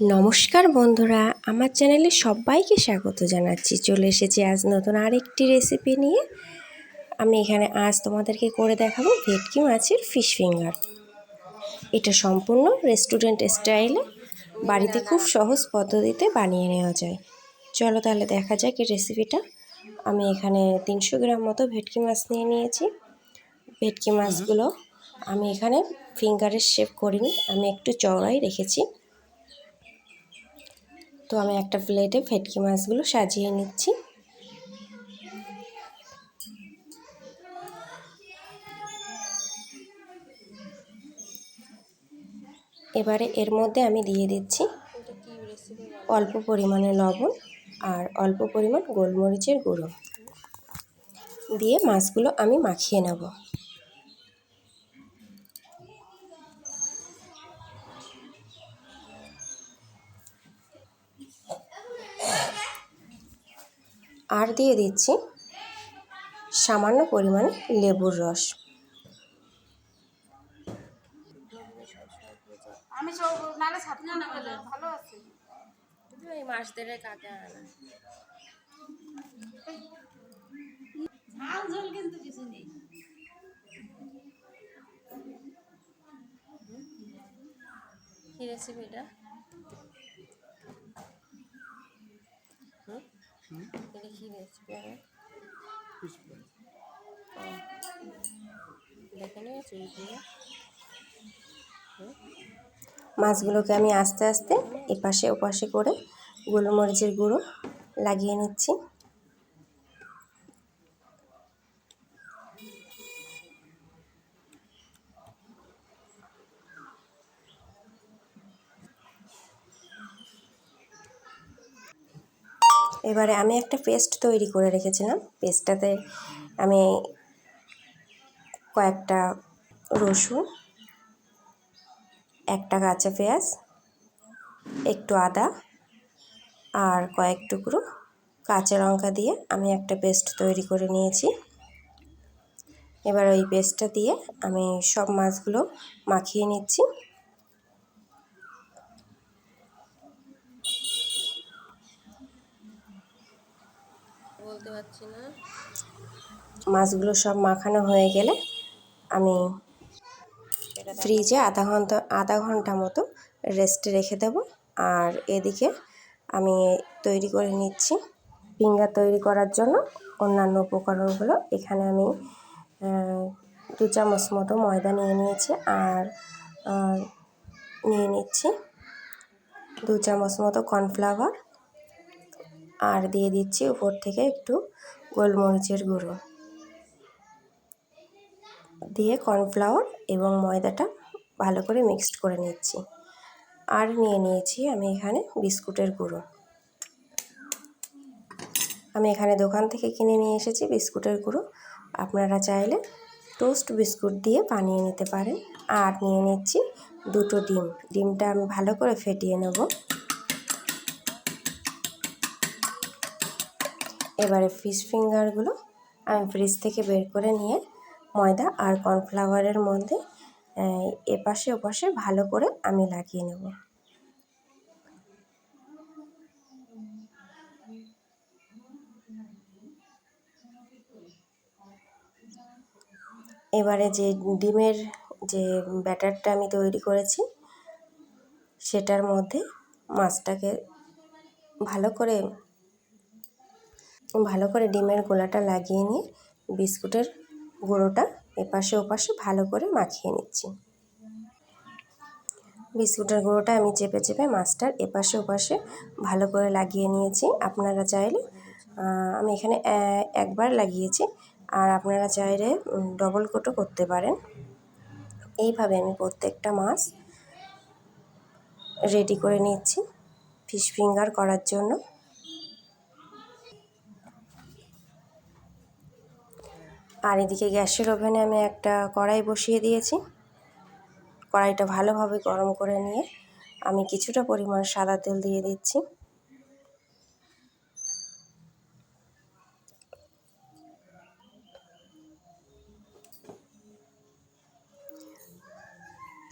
নমস্কার বন্ধুরা, আমার চ্যানেলে সবাইকে স্বাগত জানাচ্ছি। চলে এসেছি আজ নতুন আরেকটি রেসিপি নিয়ে। আমি এখানে আজ তোমাদেরকে করে দেখাবো ভেটকি মাছের ফিশ ফিঙ্গার এটা সম্পূর্ণ রেস্টুরেন্ট স্টাইলে বাড়িতে খুব সহজ পদ্ধতিতে বানিয়ে নেওয়া যায়। চলো তাহলে দেখা যাক এই রেসিপিটা আমি এখানে তিনশো গ্রাম মতো ভেটকি মাছ নিয়ে নিয়েছি। ভেটকি মাছগুলো আমি এখানে ফিঙ্গারের শেপ করিনি, আমি একটু চওড়াই রেখেছি। তো আমি একটা প্লেটে ভেটকি মাছগুলো সাজিয়ে নিচ্ছি। এবারে এর মধ্যে আমি দিয়ে দিচ্ছি অল্প পরিমাণে লবণ আর অল্প পরিমাণ গোলমরিচের গুঁড়ো। দিয়ে মাছগুলো আমি মাখিয়ে নেব। আর দিয়ে দিচ্ছি সামান্য পরিমাণে লেবুর রস। আমি নালে ছাত্র না ভালো আছে। এই মাস দেড়ে কাকে আনা। ঝাল ঝোল কিন্তু কিছু নেই। কি রেসিপি এটা এটা কি রেসিপি আমার দেখে নিয়েছি মাছগুলোকে আমি আস্তে আস্তে এপাশে ওপাশে করে গোলমরিচের গুঁড়ো লাগিয়ে নিচ্ছি। এবারে আমি একটা পেস্ট তৈরি করে রেখেছিলাম। পেস্টটাতে আমি কয়েকটা রসুন, একটা কাঁচা পেঁয়াজ, একটু আদা আর কয়েক টুকরো কাঁচা লঙ্কা দিয়ে আমি একটা পেস্ট তৈরি করে নিয়েছি। এবার ওই পেস্টটা দিয়ে আমি সব মাছগুলো মাখিয়ে নিচ্ছি। বলতে পারছি না। মাছগুলো সব মাখানো হয়ে গেলে আমি ফ্রিজে আধা ঘণ্টা আধা ঘণ্টা মতো রেস্টে রেখে দেব। আর এদিকে আমি তৈরি করে নিচ্ছি ফিঙ্গার তৈরি করার জন্য অন্যান্য উপকরণগুলো। এখানে আমি দু চামচ মতো ময়দা নিয়ে নিয়েছি আর নিয়ে নিচ্ছি দু চামচ মতো কর্নফ্লাওয়ার। আর দিয়ে দিচ্ছি উপর থেকে একটু গোলমরিচের গুঁড়ো। দিয়ে কর্নফ্লাওয়ার এবং ময়দাটা ভালো করে মিক্সড করে নিচ্ছি। আর নিয়ে নিয়েছি আমি এখানে বিস্কুটের গুঁড়ো। আমি এখানে দোকান থেকে কিনে নিয়ে এসেছি বিস্কুটের গুঁড়ো। আপনারা চাইলে টোস্ট বিস্কুট দিয়ে বানিয়ে নিতে পারেন। আর নিয়ে নিচ্ছি দুটো ডিম। ডিমটা আমি ভালো করে ফেটিয়ে নেব। এবারে ফিশ ফিঙ্গারগুলো আমি ফ্রিজ থেকে বের করে নিয়ে ময়দা আর কর্নফ্লাওয়ারের মধ্যে এপাশে ওপাশে ভালো করে আমি লাগিয়ে নেব। এবারে যে ডিমের যে ব্যাটারটা আমি তৈরি করেছি, সেটার মধ্যে মাছটাকে ভালো করে ভালো করে ডিমের গোলাটা লাগিয়ে নিয়ে বিস্কুটের গুঁড়োটা এপাশে ওপাশে ভালো করে মাখিয়ে নিচ্ছি। বিস্কুটের গুঁড়োটা আমি চেপে চেপে মাছটার এপাশে ওপাশে ভালো করে লাগিয়ে নিয়েছি। আপনারা চাইলে আমি এখানে একবার লাগিয়েছি আর আপনারা চাইলে ডবল কোটও করতে পারেন। এইভাবে আমি প্রত্যেকটা মাছ রেডি করে নিচ্ছি। ফিশ ফিঙ্গার করার জন্য। আর এদিকে গ্যাসের ওভেনে আমি একটা কড়াই বসিয়ে দিয়েছি। কড়াইটা ভালোভাবে গরম করে নিয়ে আমি কিছুটা পরিমাণ সাদা তেল দিয়ে দিচ্ছি।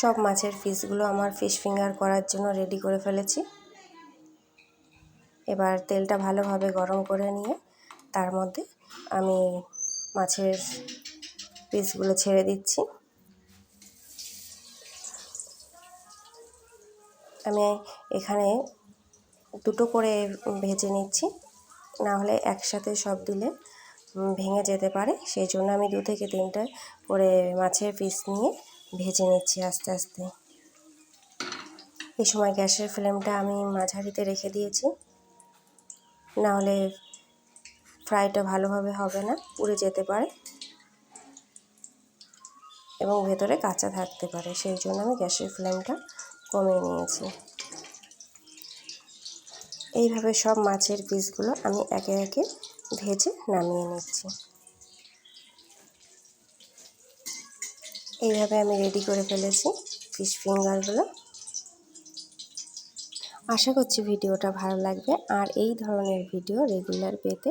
সব মাছের পিসগুলো আমার ফিশ ফিঙ্গার করার জন্য রেডি করে ফেলেছি। এবার তেলটা ভালোভাবে গরম করে নিয়ে তার মধ্যে আমি মাছের পিসগুলো ছেড়ে দিচ্ছি। আমি এখানে দুটো করে ভেজে নিচ্ছি, না হলে একসাথে সব দিলে ভেঙে যেতে পারে। সেই জন্য আমি দু থেকে তিনটে করে মাছের পিস নিয়ে ভেজে নিচ্ছি আস্তে আস্তে। এই সময় গ্যাসের ফ্লেমটা আমি মাঝারিতে রেখে দিয়েছি, না হলে ফ্রাইটা ভালোভাবে হবে না, পুড়ে যেতে পারে এবং ভেতরে কাঁচা থাকতে পারে। সেই জন্য আমি গ্যাসের ফ্লেমটা কমিয়ে নিয়েছি। এইভাবে সব মাছের পিসগুলো আমি একে একে ভেজে নামিয়ে নিচ্ছি। এইভাবে আমি রেডি করে ফেলেছি ফিশ ফিঙ্গারগুলো। আশা করছি ভিডিওটা ভালো লাগবে। আর এই ধরনের ভিডিও রেগুলার পেতে